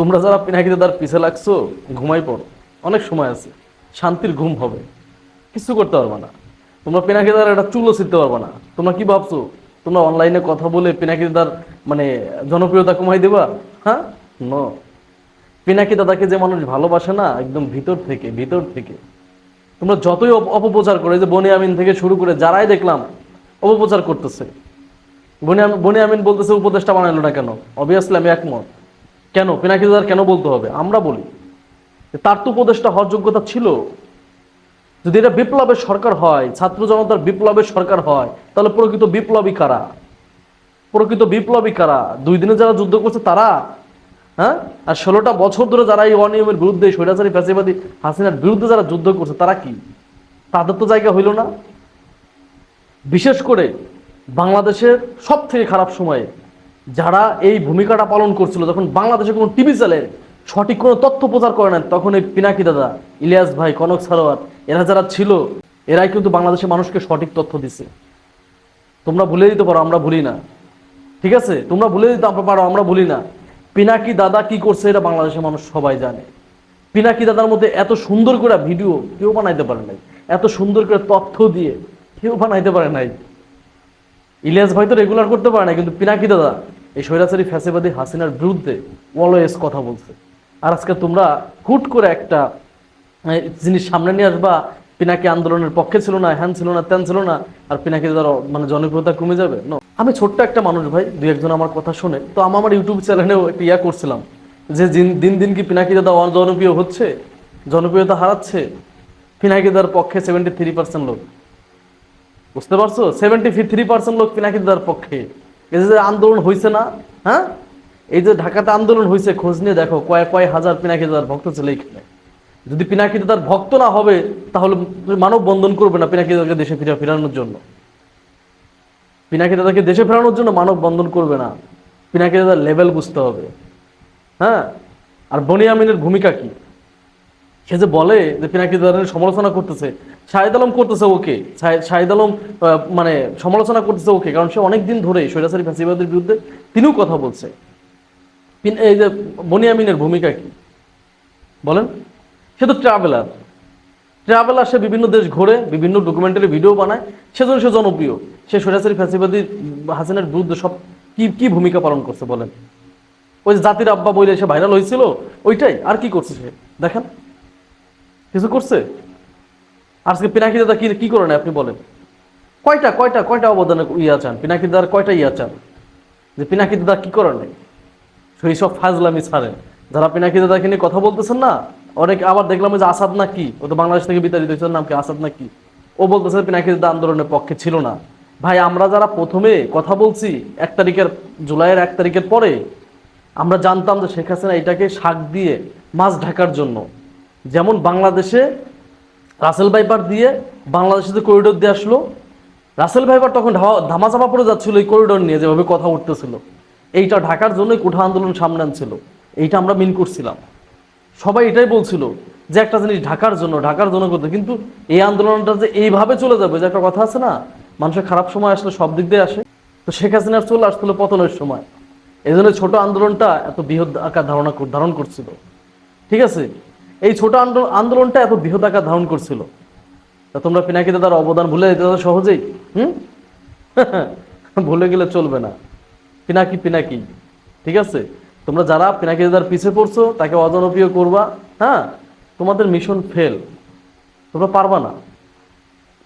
তোমরা যারা পিনাকি দাদার পিছে লাগছো, ঘুমাই পড়ো। অনেক সময় আছে। শান্তির ঘুম হবে। কিছু করতে পারবে না। তোমরা পিনাকি দাদার একটা চুলো ছিটতে পারবে না। তোমরা কি ভাবছ? তোমরা অনলাইনে কথা বলে পিনাকি দাদার মানে জনপ্রিয়তা কমাই দেবা? হ্যাঁ? ন পিনাকি দাদাকে যে মানুষ ভালোবাসে না, একদম ভিতর থেকে ভিতর থেকে। তোমরা যতই অপ- অপপ্রচার করে যে বনি আমিন থেকে শুরু করে যারাই দেখলাম, অপপ্রচার করতেছে। বনি বনি আমিন বলতেছে উপদেশটা বানাইলো না কেন? অবভিয়াসলি আমি একমত। কেন? পিনাকি দাদার কেন বলতে হবে? আমরা বলি তার তো উপদেশটা হওয়ার যোগ্যতা ছিল। যদি এটা বিপ্লবের সরকার হয়, ছাত্র জনতার বিপ্লবের সরকার হয়, তাহলে প্রকৃত বিপ্লবী কারা? প্রকৃত বিপ্লবী কারা? দুই দিনে যারা যুদ্ধ করছে তারা? হ্যাঁ? আর ষোলোটা বছর ধরে যারা এই অনিয়মের বিরুদ্ধে স্বৈরাচারী ফ্যাসিবাদী হাসিনার বিরুদ্ধে যারা যুদ্ধ করছে, তারা কি? তাদের তো জায়গা হইল না। বিশেষ করে বাংলাদেশের সব থেকে খারাপ সময়ে যারা এই ভূমিকাটা পালন করছিল, যখন বাংলাদেশে কোনো টিভি চ্যানেল সঠিক কোনো তথ্য প্রচার করে না তখন এই পিনাকি দাদা, ইলিয়াস ভাই, কনক সারোয়ার এরা যারা ছিল, এরাই কিন্তু বাংলাদেশের মানুষকে সঠিক তথ্য দিছে। তোমরা ভুলে দিতে পারো, আমরা ভুলি না। ঠিক আছে? তোমরা ভুলে দিতে পারো, আমরা ভুলি না। পিনাকি দাদা কি করছে, এটা বাংলাদেশের মানুষ সবাই জানে। পিনাকি দাদার মধ্যে এত সুন্দর করে ভিডিও কেউ বানাইতে পারে নাই। এত সুন্দর করে তথ্য দিয়ে কেউ বানাইতে পারে নাই। ইলিয়াস ভাই তো রেগুলার করতে পারে না কিন্তু পিনাকি দাদা, এই স্বৈরাচারী ফ্যাসিবাদী হাসিনার বিরুদ্ধে অলওয়েজ কথা বলছে। আর আজকে তোমরা হুট করে একটা জিনিস সামনে নিয়ে আসবা, পিনাকি আন্দোলনের পক্ষে ছিল না, হ্যান ছিল না, ত্যান ছিল না, আর পিনাকি দাদার মানে জনপ্রিয়তা কমে যাবে। No. আমি ছোট্ট একটা মানুষ ভাই দুই একজন আমার কথা শুনে, তো আমি আমার ইউটিউব চ্যানেলেও একটা ইয়া করছিলাম, যে দিন- দিন কি পিনাকি দাদা জনপ্রিয় হচ্ছে, জনপ্রিয়তা হারাচ্ছে? পিনাকি দাদার পক্ষে সেভেন্টি থ্রি পার্সেন্ট লোক। বুঝতে পারছ? সেভেন্টি থ্রি পার্সেন্ট লোক পিনাকি দাদার পক্ষে। এই যে আন্দোলন হয়েছে না হ্যাঁ? এই যে ঢাকাতে আন্দোলন হয়েছে খোঁজ নিয়ে দেখো কয়েক কয়েক হাজার পিনাকি দাদার ভক্ত ছিল এইখানে যদি পিনাকি দাদার ভক্ত না হবে, তাহলে মানব বন্ধন করবে না পিনাকি দাদাকে দেশে ফিরে ফেরানোর জন্য। পিনাকি দাদাকে দেশে ফেরানোর জন্য মানব বন্ধন করবে না। পিনাকি দাদার লেভেল বুঝতে হবে। হ্যাঁ? আর বনি আমিনের ভূমিকা কি? সে যে বলে যে পিনাকি দাদার সমালোচনা করতেছে শাহিদ আলম করতেছে ওকে। শাহি- শাহিদ আলম মানে সমালোচনা করতেছে ওকে, কারণ সে অনেক দিন ধরে সৈরাসারি ফ্যাসিবাদের বিরুদ্ধে তিনিও কথা বলছে। এই যে বনিয়ামিনের ভূমিকা কি? বলেন। সে তো ট্রাভেলার। ট্রাভেলার, সে বিভিন্ন দেশ ঘোরে, বিভিন্ন ডকুমেন্টারি ভিডিও বানায়, সেজন্য সে জনপ্রিয়। সে সৈরাসারি ফ্যাসিবাদী হাসিনের বিরুদ্ধে সব কি কি ভূমিকা পালন করছে বলেন। ওই যে জাতির আব্বা বইলে সে ভাইরাল হয়েছিল, ওইটাই। আর কি করছে সে? দেখেন। কিছু করছে? আজকে পিনাকি দাদা কি কি করে না আপনি বলেন? কয়টা কয়টা কয়টা অবদানে ইয়া চান? পিনাকি দাদার কয়টা ইয়া চান? যে পিনাকি দাদা কি করে নাই সেই সব ফাজলামি ছাড়েন। যারা পিনাকি দাদাকে নিয়ে কথা বলতেছেন না, অনেক আবার দেখলাম যে আসাদ না কি? ও তো বাংলাদেশ থেকে বিতাড়িত হয়েছে নাম কি? আসাদ না কি? ও বলতেছে পিনাকি দাদা আন্দোলনের পক্ষে ছিল না। ভাই, আমরা যারা প্রথমে কথা বলছি, এক তারিখের জুলাইয়ের এক তারিখের পরে, আমরা জানতাম যে শেখ হাসিনা এটাকে শাক দিয়ে মাছ ঢাকার জন্য, যেমন বাংলাদেশে রাসেল ভাইপার দিয়ে বাংলাদেশে যে করিডোর দিয়ে আসলো, রাসেল ভাইপার তখন ধামা- ধামাচাপা পড়ে যাচ্ছিল এই করিডোর নিয়ে, যেভাবে কথা উঠতেছিল। এইটা ঢাকার জন্যই কোঠা আন্দোলন সামনে আনছিল। এইটা আমরা মিন করছিলাম। সবাই এটাই বলছিল যে একটা জিনিস ঢাকার জন্য ঢাকার জন্য করতে কিন্তু এই আন্দোলনটা যে এইভাবে চলে যাবে, যে একটা কথা আছে না, মানুষের খারাপ সময় আসলে সব দিক দিয়ে আসে। তো শেখ হাসিনার চলে আসছিল পতনের সময়। এই জন্য ছোট আন্দোলনটা এত বৃহৎ আকার ধারণা ধারণ করছিল। ঠিক আছে? এই ছোট আন্দো- আন্দোলনটা এত বৃহৎ আকার ধারণ করছিল। তা তোমরা পিনাকি দাদার অবদান ভুলে যেতে সহজেই, হুম? ভুলে গেলে চলবে না। পিনাকি পিনাকি, ঠিক আছে? তোমরা যারা পিনাকি দাদার পিছে পড়ছো, তাকে অজনপ্রিয় করবা হ্যাঁ? তোমাদের মিশন ফেল তোমরা পারবা না।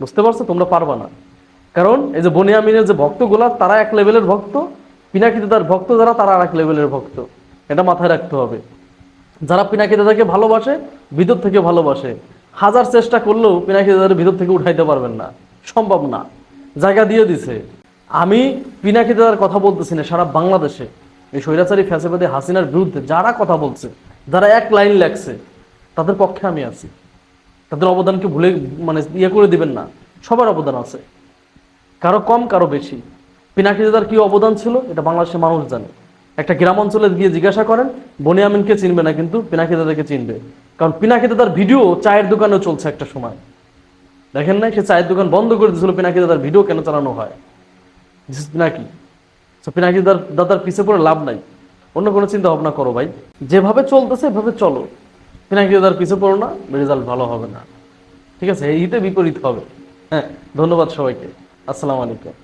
বুঝতে পারছ? তোমরা পারবা না। কারণ এই যে বনিয়ামিনের যে ভক্তগুলা, তারা এক লেভেলের ভক্ত। পিনাকি দাদার ভক্ত যারা, তারা আর এক লেভেলের ভক্ত। এটা মাথায় রাখতে হবে। যারা পিনাকি দাদাকে ভালোবাসে, ভিতর থেকে ভালোবাসে, হাজার চেষ্টা করলেও পিনাকি দাদার ভিতর থেকে উঠাইতে পারবেন না। সম্ভব না। জায়গা দিয়ে দিছে। আমি পিনাকি দাদার কথা বলতেছি না, সারা বাংলাদেশে। এই স্বৈরাচারী ফ্যাসিবাদী হাসিনার বিরুদ্ধে যারা কথা বলছে, যারা এক লাইন লেখছে, তাদের পক্ষে আমি আছি। তাদের অবদানকে ভুলে মানে ইয়ে করে দিবেন না। সবার অবদান আছে। কারও কম, কারও বেশি। পিনাকি দাদার কি অবদান ছিল, এটা বাংলাদেশের মানুষ জানে। একটা গ্রাম অঞ্চলে গিয়ে জিজ্ঞাসা করেন বনিয়ামিনকে চিনবে না, কিন্তু পিনাকি দাদাকে চিনবে। কারণ পিনাকি দাদার ভিডিও চায়ের দোকানেও চলছে একটা সময়। দেখেন না সে চায়ের দোকান বন্ধ করে দিয়েছিল, পিনাকি দাদার ভিডিও কেন চালানো হয়? পিনাকি। তো পিনাকি দাদার দাদার পিছে পড়ে লাভ নাই। অন্য কোনো চিন্তা ভাবনা করো ভাই। যেভাবে চলতেছে, এভাবে চলো। পিনাকিদার পিছু পড়ো না রেজাল্ট ভালো হবে না। ঠিক আছে, এই হিতে বিপরীত হবে। হ্যাঁ ধন্যবাদ সবাইকে। আসসালামু আলাইকুম।